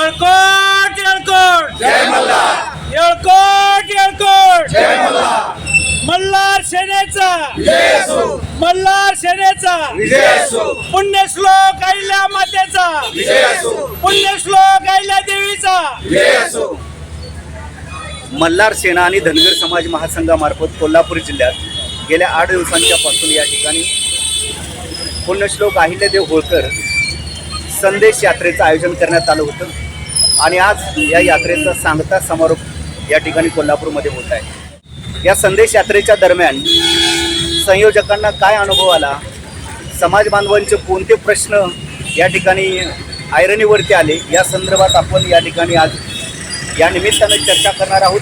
येळकोट येळकोट येळकोट येळकोट मल्हार सेनेचा. मल्हार सेनेचा. पुण्यश्लोक आईल्या मातेचा. पुण्यश्लोक आईल्या देवीचा. मल्हार सेना आणि धनगर समाज महासंघामार्फत कोल्हापूर जिल्ह्यात गेल्या आठ दिवसांच्या पासून या ठिकाणी पुण्यश्लोक अहिल्यादेव होळकर संदेश यात्रेचं आयोजन करण्यात आलं होतं. आणि आज या यात्रेचा सांगता समारोप या ठिकाणी कोल्हापूरमध्ये होत आहे. या संदेश यात्रेच्या दरम्यान संयोजकांना काय अनुभव आला? समाज बांधवांचे कोणते प्रश्न या ठिकाणी आयरणीवरती आले? या संदर्भात आपण या ठिकाणी आज या निमित्ताने चर्चा करणार आहोत.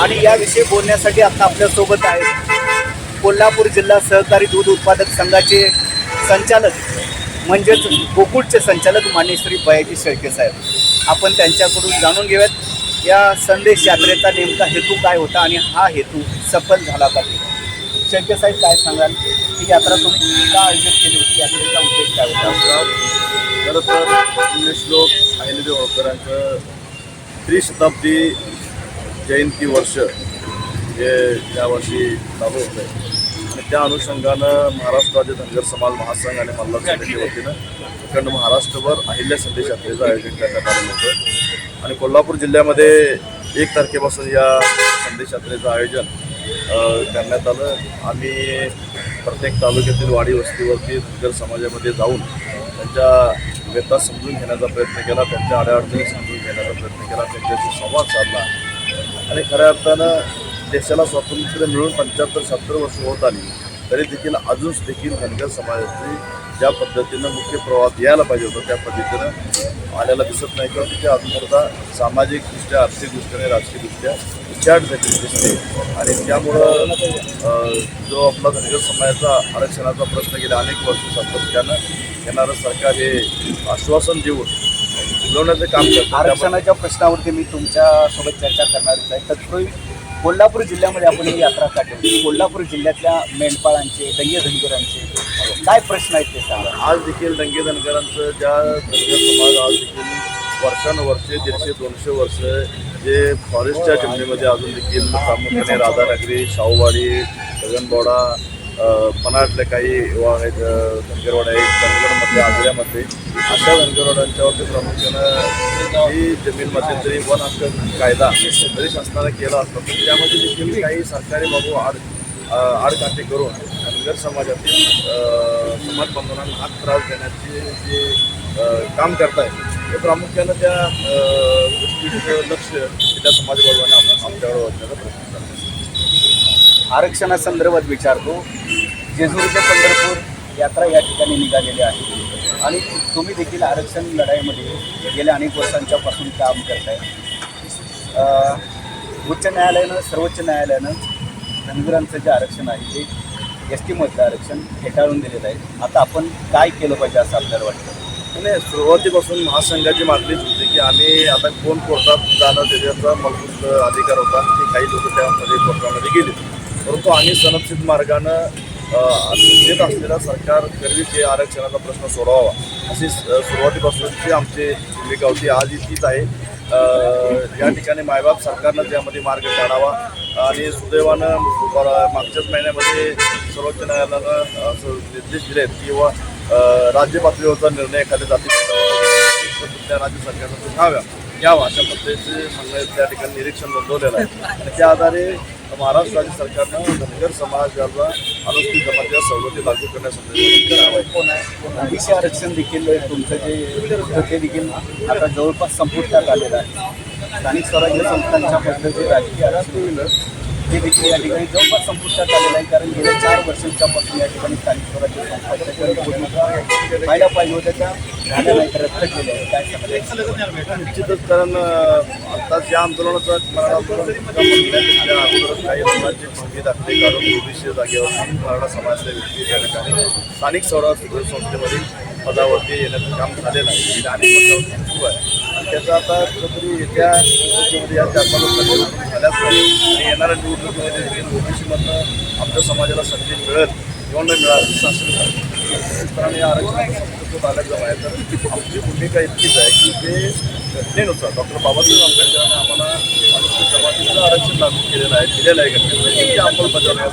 आणि याविषयी बोलण्यासाठी आता आपल्यासोबत आहेत कोल्हापूर जिल्हा सहकारी दूध उत्पादक संघाचे संचालक म्हणजेच गोकुळचे संचालक मान्य श्री बयाजी शेळके साहेब. आपण त्यांच्याकडून जाणून घेऊयात. या संदेश यात्रेचा नेमका हेतू काय होता आणि हा हेतू सफल झाला पाहिजे शेळके साहेब काय सांगाल? ही यात्रा तुम्ही का आयोजित केली होती? यात्रेचा उद्देश काय होता? खरं तर श्लोक अहिल्यादेव होळकरांचं त्रिशताब्दी जयंती वर्ष हे यावर्षी चालू होतं आहे त्या अनुषंगानं महाराष्ट्र राज्य धनगर समाज महासंघ आणि मल्हार सेनेच्या वतीनं अखंड महाराष्ट्रभर अहिल्या संदेश यात्रेचं आयोजन करण्यात आलेलं होतं. आणि कोल्हापूर जिल्ह्यामध्ये एक तारखेपासून या संदेश यात्रेचं आयोजन करण्यात आलं. आम्ही प्रत्येक तालुक्यातील वाडी वस्तीवरती धनगर समाजामध्ये जाऊन त्यांच्या व्यथा समजून घेण्याचा प्रयत्न केला त्यांच्या अडचणी समजून घेण्याचा प्रयत्न केला त्यांच्याशी संवाद साधला. आणि खऱ्या अर्थानं देशाला स्वातंत्र्य मिळून पंच्याहत्तर सत्तर वर्ष होत आली तरी देखील अजून देखील धनगर समाजाची ज्या पद्धतीनं मुख्य प्रवाहात यायला पाहिजे होतं त्या पद्धतीनं आलेला दिसत नाही. किंवा तिथे अजून सामाजिकदृष्ट्या आर्थिकदृष्ट्या राजकीयदृष्ट्या विचार देखील दिसते. आणि त्यामुळं जो आपला धनगर समाजाचा आरक्षणाचा प्रश्न गेल्या अनेक वर्ष सातत्यानं येणारं सरकार हे आश्वासन देऊन फुलवण्याचं काम करतं. आरक्षणाच्या प्रश्नावरती मी तुमच्यासोबत चर्चा करणारच आहे. तत्पूर्वी कोल्हापूर जिल्ह्यामध्ये आपण ही यात्रा काढली. कोल्हापूर जिल्ह्यातल्या मेंढपाळांचे दंगे धनगरांचे काय प्रश्न आहेत ते सांगा. आज देखील दंगे धनगरांचं ज्या धनगर समाज आज देखील वर्षानुवर्षे दीडशे दोनशे वर्ष जे फॉरेस्टच्या जमिनीमध्ये अजून देखील प्रामुख्याने राधानगरी शाहूवाडी गगनबोडा अ, पनाटले काही वा आहेत अ, आहेत धनगरमध्ये आग्र्यामध्ये अशा धनगरवाड्यांच्यावरती प्रामुख्यानं ही जमीन मध्यंतरी वन हक्क कायदा जरी शासनाने केला असतो तर त्यामध्ये देखील काही सरकारी बाबू आड अ, आडकाठी करून धनगर समाजातील समाज बांधवांना हात त्रास देण्याचे जे काम करताय ते प्रामुख्यानं त्या गोष्टीचं लक्ष त्या समाज बांधवांना आमच्याकडे वाचण्याचा प्रयत्न आरक्षणासंदर्भात विचारतो. जेजुरी ते पंढरपूर यात्रा या ठिकाणी निघालेली आहे. आणि तुम्ही देखील आरक्षण लढाईमध्ये गेल्या अनेक वर्षांच्या पासून काम करताय. उच्च न्यायालयानं सर्वोच्च न्यायालयानं धनगरांचं जे आरक्षण आहे ते एस टीमधलं आरक्षण फेटाळून दिलेलं आहे. आता आपण काय केलं पाहिजे असं आपल्याला वाटतं? नाही सुरुवातीपासून महासंघाची मागणीच होती की आम्ही आता कोण कोर्टात जाणं त्याच्याचा मजबूत अधिकार होता. ते काही लोक त्यामध्ये कोर्टामध्ये गेले. परंतु आम्ही संरक्षित मार्गानं येत असलेल्या सरकार करवी ते आरक्षणाचा प्रश्न सोडवावा. अशी सुरुवातीपासूनची आमची भूमिका होती आजही तीच आहे या ठिकाणी मायबाप सरकारनं त्यामध्ये मार्ग काढावा आणि सुदैवानं मागच्याच महिन्यामध्ये सर्वोच्च न्यायालयानं असं निर्देश दिलेत किंवा राज्य पातळीवरचा निर्णय एखाद्या जाती त्या राज्य सरकारनं घ्याव्या घ्यावा. अशा पद्धतीचे म्हणणं त्या ठिकाणी निरीक्षण नोंदवलेलं आहे. त्या आधारे महाराष्ट्र राज्य सरकारनं धनगर समाजाला अनुसूचित जमातीच्या सवलती लागू करण्यासाठी आरक्षण देखील तुमचं जे होतं ते देखील आता जवळपास संपुष्टात आलेलं आहे. स्थानिक स्वराज्य संस्थांच्या मधलं राजकीय आरक्षण. हे देखील या ठिकाणी जवळपास संपुष्टात आलेलं आहे कारण गेल्या चार वर्षांच्यापासून या ठिकाणी स्थानिक स्वराज्य संस्थांच्या व्हायला पाहिजे होत्या त्या झाल्या रद्द केल्या आहेत. निश्चितच कारण आत्ताच या आंदोलनाचा मराठा आंदोलन अगोदरच काही लोकांची भूमी दाखली काढून ओबीसी जागेवर मराठा समाजातल्या व्यक्ती या ठिकाणी स्थानिक स्वराज्य संस्थेमध्ये पदावरती येण्याचं काम झालेलं आहे. गेल्या अनेक वर्षापासून सुरू आहे. आणि त्याचा आता कुठेतरी येत्या या चार पाच वर्षात झाल्याच पाहिजे आणि येणाऱ्या निवडणुकीमध्ये देखील ओबीसीमधनं आमच्या समाजाला संधी मिळेल किंवा न मिळाली शासन आणि आरक्षणाचा आलं जवळ आहे. तर आमची भूमिका इतकीच आहे की ते घटनेनुसार डॉक्टर बाबासाहेब आंबेडकरांनी आम्हाला अनुसूचित जमातीचं आरक्षण लागू केलेलं आहे दिलेलं आहे. घटनेमध्ये ती अंमलबजावणी या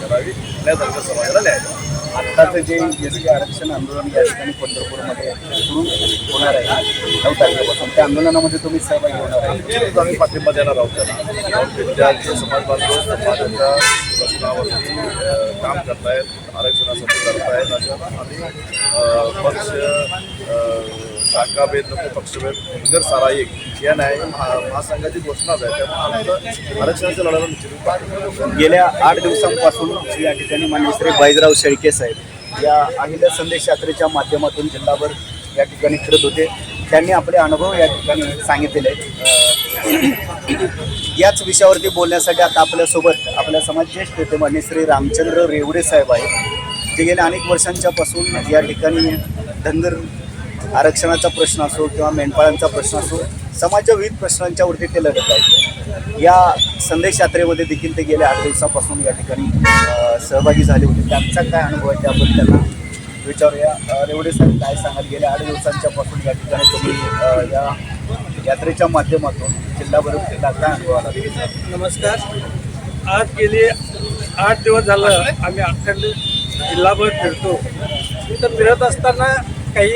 करावी. आणि आमच्या समाजाला न्याय द्यावा. आत्ताचं जे एस टी आरक्षण आंदोलन या ठिकाणी पंढरपूरमध्ये सुरू होणार आहे नऊ तारखेपासून. त्या आंदोलनामध्ये तुम्ही सहभागी होणार आहे तो आम्ही पाठिंबा देणार आहोत विद्यार्थी समाज बांधव समाजाच्या प्रश्नावरती काम करतायत आरक्षणासाठी करतायत अशा आम्ही पक्ष शाखाभेद नको पक्षभेद धनगर सारा एक. या न्याय महा- महासंघाची घोषणाच आहे त्यामुळे आमचं लढा निश्चित गेल्या आठ दिवसांपासून या ठिकाणी मान्य श्री बाईजराव शेळके साहेब या अहिल्या संदेश यात्रेच्या माध्यमातून जिल्हाभर या ठिकाणी फिरत होते. त्यांनी आपले अनुभव या ठिकाणी सांगितलेले याच विषयावरती बोलण्यासाठी आता आपल्यासोबत आपल्या समाज ज्येष्ठ नेते मान्य श्री रामचंद्र रेवडे साहेब आहेत जे गेल्या अनेक वर्षांच्यापासून या ठिकाणी धनगर आरक्षणाचा प्रश्न असो किंवा मेंढपाळांचा प्रश्न असो समाजाच्या विविध प्रश्नांच्यावरती ते लढत आहेत. या संदेश यात्रेमध्ये देखील ते गेल्या आठ दिवसापासून या ठिकाणी सहभागी झाले होते. त्यांचा काय अनुभव आहे त्याबद्दल त्यांना विचारूया. रेवडे साहेब काय सांगाल? गेल्या आठ दिवसांच्यापासून या ठिकाणी तुम्ही या यात्रेच्या माध्यमातून जिल्हाभर जिल्हा काय अनुभव आला? नमस्कार. आज गेले आठ दिवस झालं आम्ही अखंड जिल्हाभर फिरतो. तर फिरत असताना काही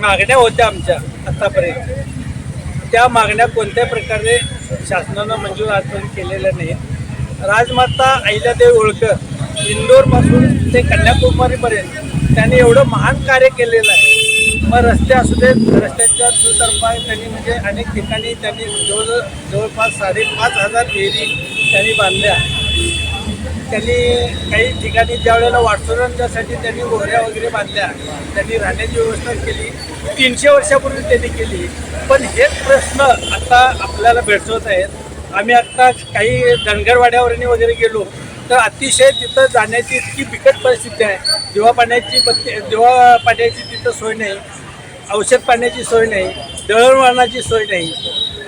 मागण्या होत्या आमच्या आत्तापर्यंत त्या मागण्या कोणत्या प्रकारे शासनानं मंजूर आजपर्यंत केलेल्या नाहीत. राजमाता अहिल्यादेवी होळकर इंदोरपासून ते कन्याकुमारीपर्यंत त्यांनी एवढं महान कार्य केलेलं आहे. मग रस्ते असू देत रस्त्यांच्या दुतर्फा त्यांनी म्हणजे अनेक ठिकाणी त्यांनी जवळ जवळपास साडेपाच हजार विहिरी त्यांनी बांधल्या. त्यांनी काही ठिकाणी ज्या वेळेला वाटसोरांच्यासाठी त्यांनी गोऱ्या वगैरे बांधल्या त्यांनी राहण्याची व्यवस्था केली. तीनशे वर्षापूर्वी त्यांनी केली. पण हेच प्रश्न आता आपल्याला भेडसवत आहेत. आम्ही आत्ता काही धनगरवाड्यावरनी वगैरे गेलो तर अतिशय तिथं जाण्याची इतकी बिकट परिस्थिती आहे. दिवा पाण्याची पत्ती दिवा पाण्याची तिथं सोय नाही औषध पाण्याची सोय नाही दळणवळणाची सोय नाही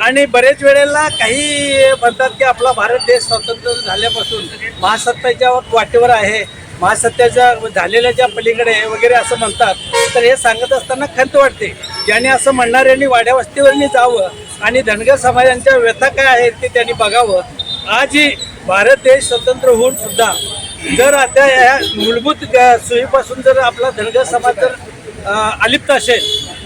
आणि बरेच वेळेला काही म्हणतात की आपला भारत देश स्वतंत्र झाल्यापासून महासत्ताच्या वाटेवर आहे महासत्याच्या झालेल्या ज्या पलीकडे वगैरे असं म्हणतात. तर हे सांगत असताना खंत वाटते ज्याने असं म्हणणाऱ्यांनी वाड्यावस्तीवरनी जावं आणि धनगर समाजांच्या व्यथा काय आहेत ते त्यांनी बघावं. आजही भारत देश स्वतंत्र होऊन सुद्धा जर आता या मूलभूत सुईपासून सोयीपासून जर आपला धनगर समाज जर अलिप्त असेल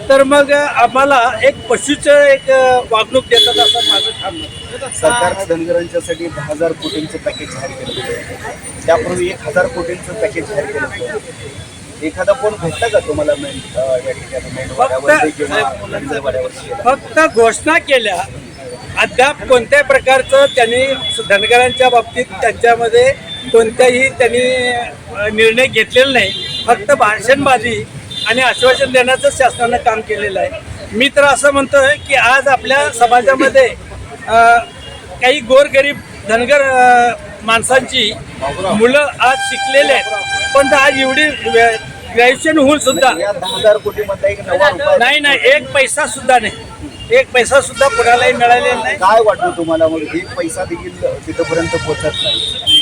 तर मग आम्हाला एक पशुचं एक वागणूक देतात असं माझं आहे. सरकारनं धनगरांच्यासाठी दहा हजार कोटींचं पॅकेज जाहीर केलं होतं त्यापूर्वी एक हजार कोटींचं पॅकेज जाहीर केलं होतं एखादा कोण भेटला का तुम्हाला गेला? फक्त घोषणा केल्या. अद्याप कोणत्याही प्रकारचं त्यांनी धनगरांच्या बाबतीत त्यांच्यामध्ये कोणत्याही त्यांनी निर्णय घेतलेला नाही. फक्त भाषणबाजी आणि आश्वासन देण्याचं शासनानं काम केलेलं आहे. मी तर असं म्हणतोय की आज आपल्या समाजामध्ये काही गोरगरीब धनगर माणसांची मुलं आज शिकलेले आहेत. पण आज एवढी ग्रॅज्युएशन होऊन सुद्धा नाही नाही एक पैसा सुद्धा नाही. एक पैसा सुद्धा कुणालाही मिळालेला नाही. काय वाटतं तुम्हाला? मग एक पैसा देखील तिथपर्यंत पोहोचत नाही.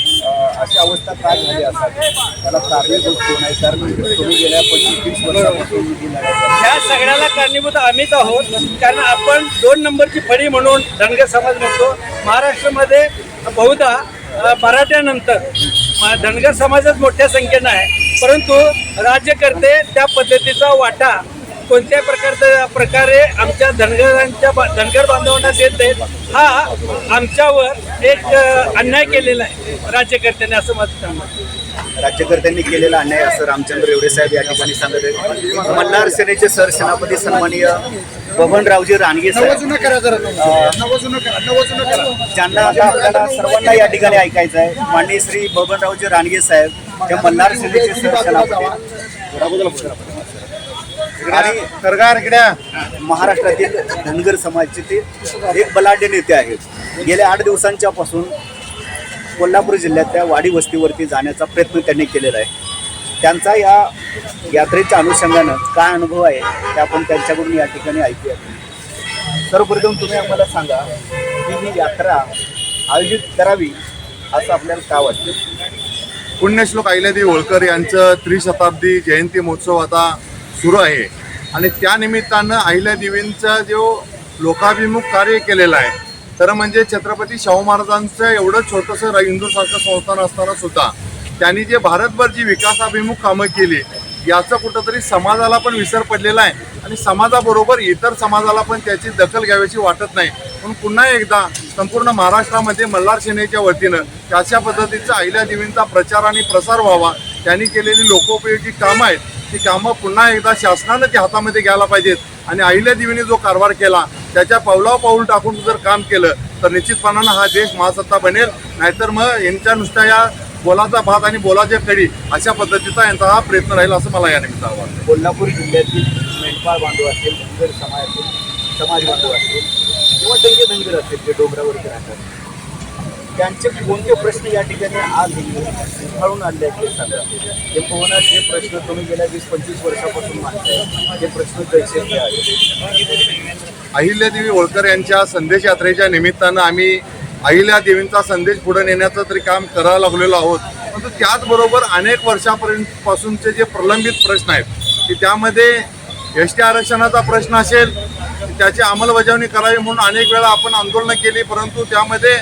अशी अवस्था काय झाली असावी त्याला कारणीभूत कोण आहे कारण तुम्ही गेल्या पंचवीस तीस वर्षापासून ह्या सगळ्याला कारणीभूत आम्हीच आहोत कारण आपण दोन नंबरची फळी म्हणून धनगर समाज म्हणतो. महाराष्ट्रामध्ये बहुधा मराठ्यानंतर धनगर समाजच मोठ्या संख्येनं आहे. परंतु राज्यकर्ते त्या पद्धतीचा वाटा कोणत्याही प्रकारचा प्रकारे आमच्या धनगरांच्या धनगर बांधवांना देत नाहीत. हा आमच्यावर एक अन्याय केलेला आहे राज्यकर्त्यांनी असं मत. राज्यकर्त्यांनी केलेला अन्याय असं रामचंद्र एवढे साहेब या ठिकाणी सांगत आहेत. मल्हार सेनेचे सर सेनापती सन्माननीय बबनरावजी रानगे ज्यांना आता आपल्याला सर्वांना या ठिकाणी ऐकायचं आहे माननीय श्री बबनरावजी रानगे साहेब ते मल्हार सेनेचे सर सेनापती आणि महाराष्ट्रातील धनगर समाजाचे ते एक बलाढ्य नेते आहेत. गेल्या आठ दिवसांच्या पासून कोल्हापूर जिल्ह्यातल्या वाडी वस्तीवरती जाण्याचा प्रयत्न त्यांनी केलेला आहे. त्यांचा या यात्रेच्या अनुषंगानं काय अनुभव आहे ते आपण त्यांच्याकडून या ठिकाणी ऐकूया. सर्वप्रथम तुम्ही आम्हाला सांगा की ही यात्रा आयोजित करावी असं आपल्याला का वाटतं? पुण्यश्लोक अहिल्यादेवी होळकर यांचं त्रिशताब्दी जयंती महोत्सव आता सुरू आहे. आणि त्यानिमित्तानं अहिल्यादेवींचा जो लोकाभिमुख कार्य केलेलं आहे तर म्हणजे छत्रपती शाहू महाराजांचं एवढं छोटंसं हिंदूसारखं संस्थान असताना सुद्धा त्यांनी जे भारतभर जी विकासाभिमुख कामं केली याचं कुठंतरी समाजाला पण विसर पडलेला आहे. आणि समाजाबरोबर इतर समाजाला पण त्याची दखल घ्यावीची वाटत नाही. म्हणून पुन्हा एकदा संपूर्ण महाराष्ट्रामध्ये मल्हार सेनेच्या वतीनं अशा पद्धतीचा अहिल्यादेवींचा प्रचार आणि प्रसार व्हावा त्यांनी केलेली लोकोपयोगी कामं आहेत. ती कामं पुन्हा एकदा शासनानं ती हातामध्ये घ्यायला पाहिजेत. आणि अहिल्या देवीने जो कारभार केला त्याच्या पावलावर पाऊल टाकून जर काम केलं तर निश्चितपणानं हा देश महासत्ता बनेल. नाहीतर मग यांच्या नुसत्या या बोलाचा भात आणि बोलाच्या कडी अशा पद्धतीचा यांचा हा प्रयत्न राहील असं मला या निमित्त वाटतं कोल्हापूर जिल्ह्यातील मेंढपाळ बांधव असतील धनगर समाज समाज बांधव असतील किंवा त्यांचे धनगर असतील जे डोंगरावरती राहतात. त्यांचे कोणते प्रश्न या ठिकाणी आज उफाळून आणले आहेत ते सांगा. ते पोहणार जे प्रश्न तुम्ही गेल्या वीस पंचवीस वर्षापासून मांडताय ते प्रश्न कैसे आहेत. अहिल्यादेवी होळकर यांच्या संदेश यात्रेच्या निमित्तानं आम्ही अहिल्यादेवींचा संदेश पुढे नेण्याचं तरी काम करायला लागलेलो आहोत. परंतु त्याचबरोबर अनेक वर्षापर्यंत पासूनचे जे प्रलंबित प्रश्न आहेत की त्यामध्ये एस टी आरक्षणाचा प्रश्न असेल त्याची अंमलबजावणी करावी म्हणून अनेक वेळा आपण आंदोलनं केली परंतु त्यामध्ये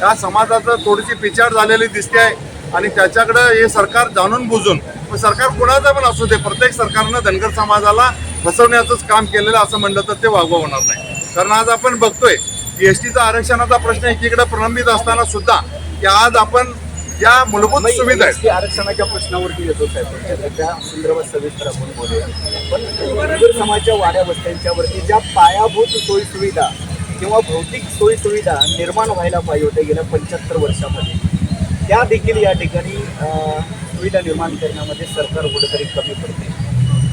या समाजाचं थोडीशी पिछाड झालेली दिसते आहे. आणि त्याच्याकडं हे सरकार जाणून बुजून सरकार कुणाचं पण असू दे प्रत्येक सरकारनं धनगर समाजाला फसवण्याचंच काम केलेलं असं म्हणलं तर ते वागवा होणार नाही. कारण आज आपण बघतोय की एस टीचा आरक्षणाचा प्रश्न एकीकडे प्रलंबित असताना सुद्धा की आज आपण ज्या मूलभूत सुविधा आहेत. आरक्षणाच्या प्रश्नावरती येतो त्या संदर्भात सविस्तर आपण बोलूया. पण समाजाच्या वाड्या वस्त्यांच्यावरती ज्या पायाभूत सोयी सुविधा किंवा भौतिक सोयी सुविधा निर्माण व्हायला पाहिजे होत्या गेल्या पंच्याहत्तर वर्षामध्ये. त्या देखील या ठिकाणी सुविधा निर्माण करण्यामध्ये सरकार कुठेतरी कमी पडते.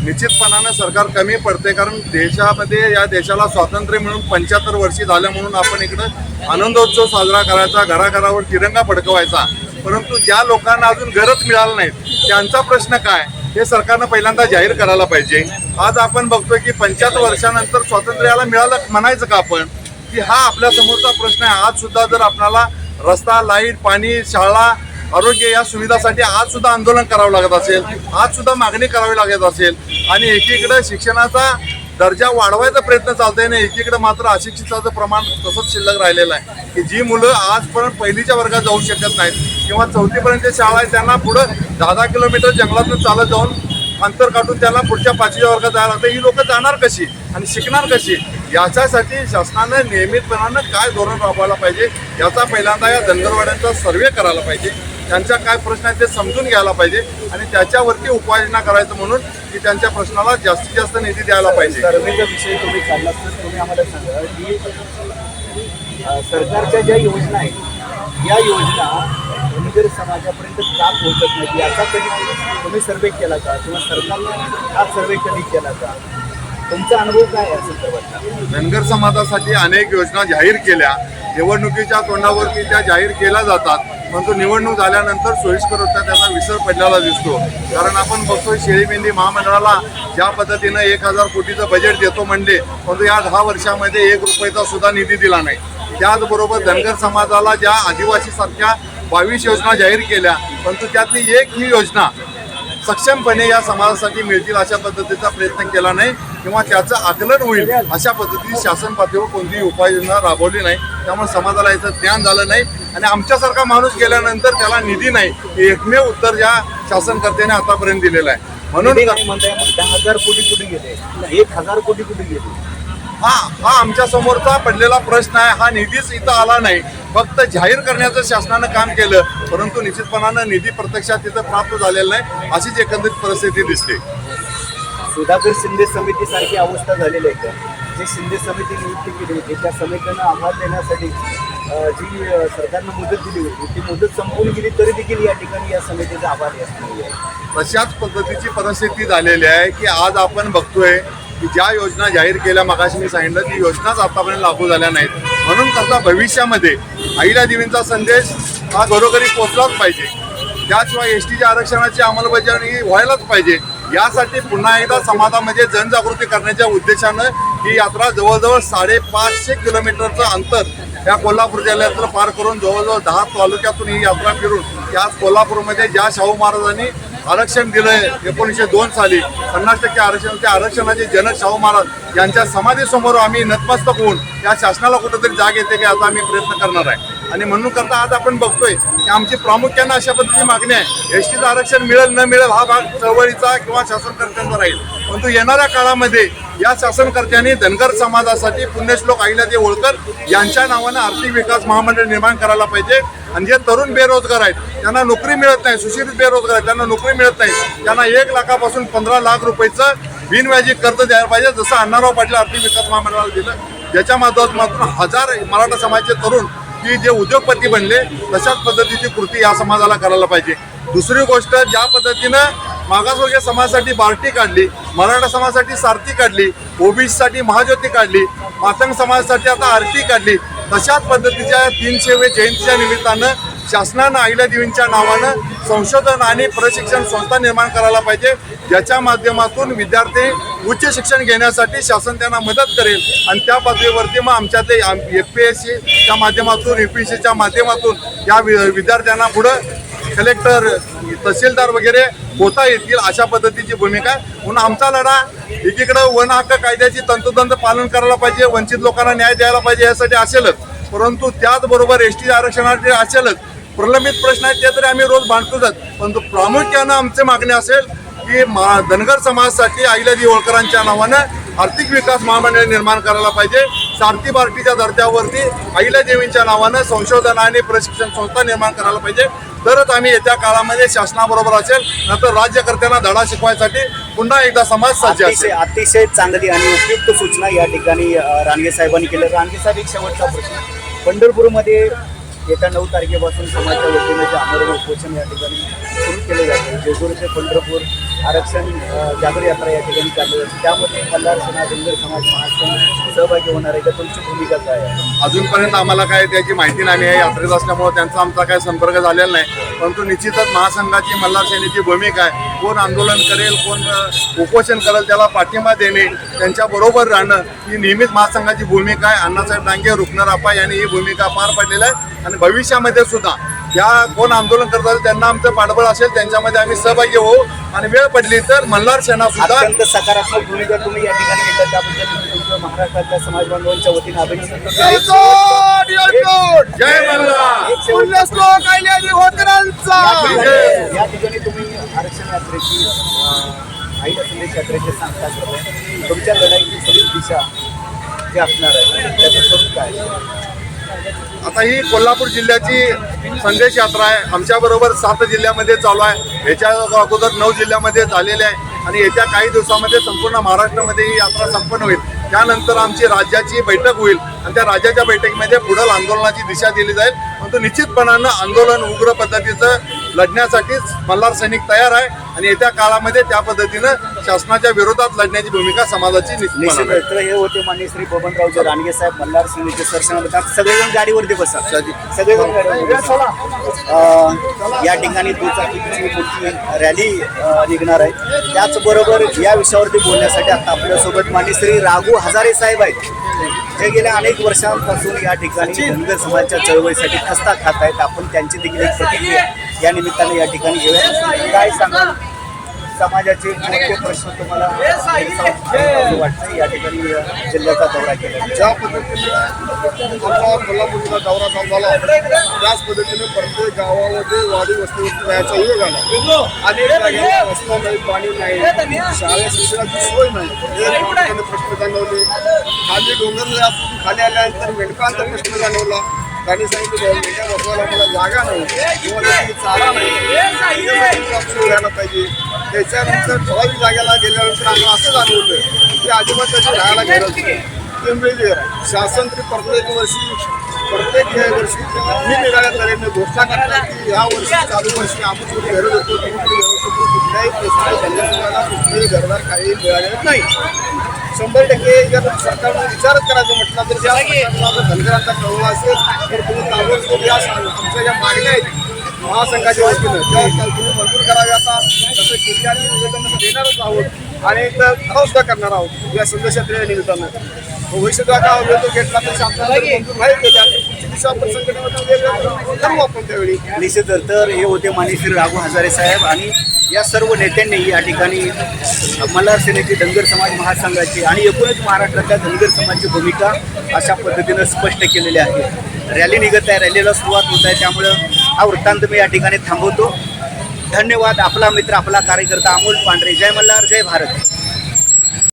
निश्चितपणानं सरकार कमी पडते कारण देशामध्ये या देशाला स्वातंत्र्य मिळून पंच्याहत्तर वर्षी झाल्या म्हणून आपण इकडं आनंदोत्सव साजरा करायचा घराघरावर तिरंगा फडकवायचा. परंतु ज्या लोकांना अजून घरच मिळालं नाहीत त्यांचा प्रश्न काय? हे सरकारनं पहिल्यांदा जाहीर करायला पाहिजे. आज आपण बघतोय की पंच्याहत्तर वर्षानंतर स्वातंत्र्याला मिळालं म्हणायचं का आपण? की हा आपल्या समोरचा प्रश्न आहे. आज सुद्धा जर आपल्याला रस्ता लाइट पाणी शाळा आरोग्य या सुविधासाठी आज सुद्धा आंदोलन करावं लागत असेल आज सुद्धा मागणी करावी लागत असेल आणि एकीकडे शिक्षणाचा दर्जा वाढवायचा प्रयत्न चालतोय आणि एकीकडे मात्र अशिक्षिताचं प्रमाण तसंच शिल्लक राहिलेलं आहे की जी मुलं आजपर्यंत पहिलीच्या वर्गात जाऊ शकत नाहीत किंवा चौथीपर्यंत शाळा आहे त्यांना पुढं दहा दहा किलोमीटर जंगलातून चालत जाऊन अंतर काढून त्यांना पुढच्या पाचव्या वर्गात जायला लागतं. ही लोकं जाणार कशी आणि शिकणार कशी? याच्यासाठी शासनानं नियमितपणानं काय धोरण राबवायला पाहिजे? याचा पहिल्यांदा या धनगरवाड्यांचा सर्वे करायला पाहिजे. त्यांच्या काय प्रश्न आहेत ते समजून घ्यायला पाहिजे आणि त्याच्यावरती उपाययोजना करायचं म्हणून की त्यांच्या प्रश्नाला जास्तीत जास्त निधी द्यायला पाहिजे. सर्वेचा विषय तुम्ही तर तुम्ही आम्हाला सांगा की सरकारच्या ज्या योजना आहेत या योजना धनगर समाजापर्यंत का पोहोचत नाही याचा कधी तुम्ही सर्वे केला का? किंवा सरकारनं हा सर्वे कधी केला का? तुमचा अनुभव काय या धनगर समाजासाठी अनेक योजना जाहीर केल्या. निवडणुकीच्या तोंडावरती त्या जाहीर केल्या जातात. परंतु निवडणूक झाल्यानंतर सोयीस्कर होत्या त्याचा विसर पडलेला दिसतो. कारण आपण बघतोय शेळीबिंदी महामंडळाला ज्या पद्धतीनं एक हजार कोटीचं बजेट देतो म्हणले परंतु या दहा वर्षामध्ये एक रुपयाचा सुद्धा निधी दिला नाही. त्याचबरोबर धनगर समाजाला ज्या आदिवासी सारख्या बावीस योजना जाहीर केल्या परंतु त्यातली एक ही योजना सक्षमपणे या समाजासाठी मिळतील अशा पद्धतीचा प्रयत्न केला नाही. किंवा त्याचं आकलन होईल अशा पद्धतीने शासन पातळीवर कोणतीही उपाययोजना राबवली नाही. त्यामुळे समाजाला याचं ज्ञान झालं नाही आणि आमच्यासारखा माणूस गेल्यानंतर त्याला निधी नाही. हे एकमेव उत्तर या शासनकर्त्याने आतापर्यंत दिलेलं आहे. म्हणून दहा हजार कोटी कुठे गेले? एक हजार कोटी कुठे गेले? हा हा आमच्या समोरचा पडलेला प्रश्न आहे. हा निधीच इथं आला नाही. फक्त जाहीर करण्याचं शासनानं काम केलं परंतु निश्चितपणानं निधी प्रत्यक्षात तिथं प्राप्त झालेला नाही अशीच एकंदरीत परिस्थिती दिसते. सुधाकर शिंदे समितीसारखी अवस्था झालेली आहे का? जी शिंदे समिती नियुक्ती केली होती त्या समितीनं आव्हान देण्यासाठी जी सरकारनं मुदत दिली होती ती मुदत संपून गेली तरी देखील या ठिकाणी या समितीचा आभार येत नाही आहे. तशाच पद्धतीची परिस्थिती झालेली आहे की आज आपण बघतोय की ज्या योजना जाहीर केल्या मगाशी मी सांगितलं ती योजनाच आतापर्यंत लागू झाल्या नाहीत. म्हणून तसा भविष्यामध्ये आईला देवींचा संदेश हा घरोघरी पोचलाच पाहिजे. त्याशिवाय एस टीच्या आरक्षणाची अंमलबजावणी व्हायलाच पाहिजे. यासाठी पुन्हा एकदा समाजामध्ये म्हणजे जनजागृती करण्याच्या उद्देशानं ही यात्रा जवळजवळ साडेपाचशे किलोमीटरचं अंतर या कोल्हापूर जिल्ह्यातलं पार करून जवळजवळ दहा तालुक्यातून ही यात्रा फिरून या कोल्हापूरमध्ये ज्या शाहू महाराजांनी आरक्षण दिलंय एकोणीसशे दोन साली पन्नास टक्के आरक्षण त्या आरक्षणाचे जनक शाहू महाराज यांच्या समाधीसमोर आम्ही नतमस्तक होऊन या शासनाला कुठंतरी जाग येते की आता आम्ही प्रयत्न करणार आहे. आणि म्हणून करता आज आपण बघतोय की आमची प्रामुख्यानं अशा पद्धतीची मागणी आहे. एस टीचं आरक्षण मिळेल न मिळेल हा भाग चळवळीचा किंवा शासनकर्त्यांचा राहील. परंतु येणाऱ्या काळामध्ये या शासनकर्त्यांनी धनगर समाजासाठी पुण्यश्लोक अहिल्यादेव होळकर यांच्या नावानं आर्थिक विकास महामंडळ निर्माण करायला पाहिजे. आणि जे तरुण बेरोजगार आहेत त्यांना नोकरी मिळत नाही सुशिक्षित बेरोजगार आहेत त्यांना नोकरी मिळत नाही. त्यांना एक लाखापासून पंधरा लाख रुपयेचं बिनव्याजी कर्ज द्यायला पाहिजे जसं अण्णाराव पाटील आर्थिक विकास महामंडळाला दिलं. ज्याच्या माध्यमातून हजार मराठा समाजाचे तरुण की जे उद्योगपती बनले तशाच पद्धतीची कृती या समाजाला करायला पाहिजे. दुसरी गोष्ट ज्या पद्धतीनं मागासवर्गीय समाजासाठी बार्टी काढली मराठा समाजासाठी सारथी काढली ओबीसीसाठी महाज्योती काढली मातंग समाजासाठी आता आरती काढली. तशाच पद्धतीच्या तीनशेवे जयंतीच्या निमित्तानं शासनानं अहिल्या देवींच्या नावानं संशोधन आणि प्रशिक्षण संस्था निर्माण करायला पाहिजे. ज्याच्या माध्यमातून विद्यार्थी उच्च शिक्षण घेण्यासाठी शासन त्यांना मदत करेल. आणि त्या पातळीवरती मग आमच्यातले एफ पी एस सीच्या माध्यमातून यू पी एस सीच्या माध्यमातून या वि- विद्यार्थ्यांना पुढं कलेक्टर तहसीलदार वगैरे होता येतील अशा पद्धतीची भूमिका आहे. म्हणून आमचा लढा एकीकडं वन हक्क कायद्याची तंतोतंत पालन करायला पाहिजे वंचित लोकांना न्याय द्यायला पाहिजे यासाठी असेलच. परंतु त्याचबरोबर एस टी आरक्षणाचे असेलच. प्रलंबित प्रश्न आहेत ते तरी आम्ही रोज भांडतोच परंतु प्रामुख्यानं आमचे मागणी असेल की मा धनगर समाजासाठी अहिल्यादी होळकरांच्या नावानं आर्थिक विकास महामंडळ निर्माण करायला पाहिजे. सारथी पार्टीच्या दर्जावरती अहिल्या देवींच्या नावानं संशोधन आणि प्रशिक्षण संस्था निर्माण करायला पाहिजे. तरच आम्ही येत्या काळामध्ये शासनाबरोबर असेल नंतर राज्यकर्त्यांना धडा शिकवायसाठी पुन्हा एकदा समाज सज्ज असेल. अतिशय चांगली आणि उपयुक्त सूचना या ठिकाणी रानगे साहेबांनी केलं. रानगे साहेब एक शेवटचा प्रश्न. पंढरपूरमध्ये येत्या नऊ तारखेपासून समाजाच्या वतीने जे आमरण उपोषण या ठिकाणी सुरू केलं जातं. जेजूर ते पंढरपूर आरक्षण जागर यात्रा या ठिकाणी चालू जाते त्यामध्ये मल्हार समाज धनगर समाज महाराष्ट्र सहभागी होणार आहे. का तुमची भूमिका काय आहे? अजूनपर्यंत आम्हाला काय त्याची माहिती नाही. आहे यात्रेत असल्यामुळे त्यांचा आमचा काही संपर्क झालेला नाही. परंतु निश्चितच महासंघाची मल्हार सेनेची भूमिका आहे. कोण आंदोलन करेल कोण उपोषण करेल त्याला पाठिंबा देणे त्यांच्या बरोबर राहणं ही नेहमीच महासंघाची भूमिका आहे. अण्णासाहेब डांगे रुक्नराप्पा यांनी ही भूमिका पार पाडलेली आहे. आणि भविष्यामध्ये सुद्धा या कोण आंदोलन करतात त्यांना आमचं पाठबळ असेल त्यांच्यामध्ये आम्ही सहभागी होऊ आणि वेळ पडली तर मल्हार सेना सुद्धा सकारात्मक भूमिका तुम्ही या ठिकाणी घेतला त्याबद्दल मी तुमचं महाराष्ट्रातल्या समाज बांधवांच्या वतीने अभिनंदन जय मल्हार. या ठिकाणी तुम्ही आरक्षण यात्रेची आईला संदेश यात्रेचे सांगता. तुमच्या लढाईची सगळी दिशा जी असणार आहे त्याचं स्वरूप काय आता ही कोल्हापूर जिल्ह्याची संदेश यात्रा आहे. आमच्याबरोबर सात जिल्ह्यामध्ये चालू आहे. याच्या अगोदर नऊ जिल्ह्यामध्ये झालेले आहे. आणि येत्या काही दिवसामध्ये संपूर्ण महाराष्ट्रामध्ये ही यात्रा संपन्न होईल. त्यानंतर आमची राज्याची बैठक होईल. आणि त्या राज्याच्या बैठकीमध्ये पुढील आंदोलनाची दिशा दिली जाईल. परंतु निश्चितपणानं आंदोलन उग्र पद्धतीचं लढण्यासाठीच मल्हार सैनिक तयार आहे आणि येत्या काळामध्ये त्या पद्धतीनं शासनाच्या विरोधात लढण्याची भूमिका समाजाची आहे. निश्चित तर हे होते मान्य श्री बबनरावचे रानगे साहेब मल्हार सेनेचे सरसेनापती आता सगळेजण गाडीवरती बसा सगळेजण गाडीवरती बसा. अं, या ठिकाणी दुचाकीची मोठी रॅली अं, निघणार आहे. त्याचबरोबर या विषयावरती बोलण्यासाठी आता आपल्यासोबत मान्य श्री राघू हजारे साहेब आहेत. हे गेल्या अनेक वर्षांपासून या ठिकाणी धनगर समाजाच्या चळवळीसाठी खस्ता खात आहेत आपण त्यांची देखील एक प्रतिक्रिया या निमित्ताने या ठिकाणी घेऊया काय सांगा समाजाचे मोठे प्रश्न तुम्हाला वाटतं. या ठिकाणी जिल्ह्याचा दौरा केला ज्या पद्धतीने आमचा कोल्हापूरचा दौरा चालू झाला त्याच पद्धतीने प्रत्येक गावामध्ये वाडी वस्तू जायचा योग आला. अनेक रस्ता नाही पाणी नाही शाळा शिक्षणाची सोय नाही. प्रश्न जाणवले. खाली डोंगर खाली आल्यानंतर मेंढकांचा प्रश्न जाणवला. त्यांनी सांगितलं मेंढ्या बसवायला मला जागा नाही. किंवा त्याची चारा नाही. त्याच्यासाठी पाहिजे. त्याच्यानंतर ठराविक जागेला गेल्यानंतर आम्हाला असं जाणवलं की अजिबात त्याची राहायला गरज नाही. केंब्रिज शासन तरी प्रत्येक वर्षी प्रत्येक वर्षी निरनिराळ्या तऱ्हेने घोषणा करतात की या वर्षी चालू वर्षी आम्ही कुठे घर देतो कुठल्याही प्रश्न धंद्याला कुठल्याही घरदार काही मिळालेलं नाही. शंभर टक्के जर सरकारने विचारच करायचं म्हटलं तर ज्या प्रकारचा धनगरांचा कळवळा असेल तर तुम्ही ताबडतोब या. आमच्या ज्या मागण्या आहेत महासंघाच्या वतीनं त्या तुम्ही मंजूर कराव्या आता. तसं आणि निवेदन देणारच आहोत आणि एक ठराव सुद्धा करणार आहोत या संदेश यात्रेच्या निमित्तानं भविष्यात काय वेळ घेतला तर आपल्याला जर मंजूर नाही केल्या तर आपण संघटनेमध्ये आपण त्यावेळी. तर हे होते माननीय श्री राघू हजारे साहेब आणि या सर्व नेत्यांनी या ठिकाणी मल्हार सेनेची धनगर समाज महासंघाची आणि एकूणच महाराष्ट्राच्या धनगर समाजाची भूमिका अशा पद्धतीनं स्पष्ट केलेली आहे. रॅली निघत आहे रॅलीला सुरुवात होत आहे त्यामुळं हा वृत्तांत मी या ठिकाणी थांबवतो. धन्यवाद आपला मित्र आपला कार्यकर्ता अमोल पांढरे. जय मल्हार जय भारत.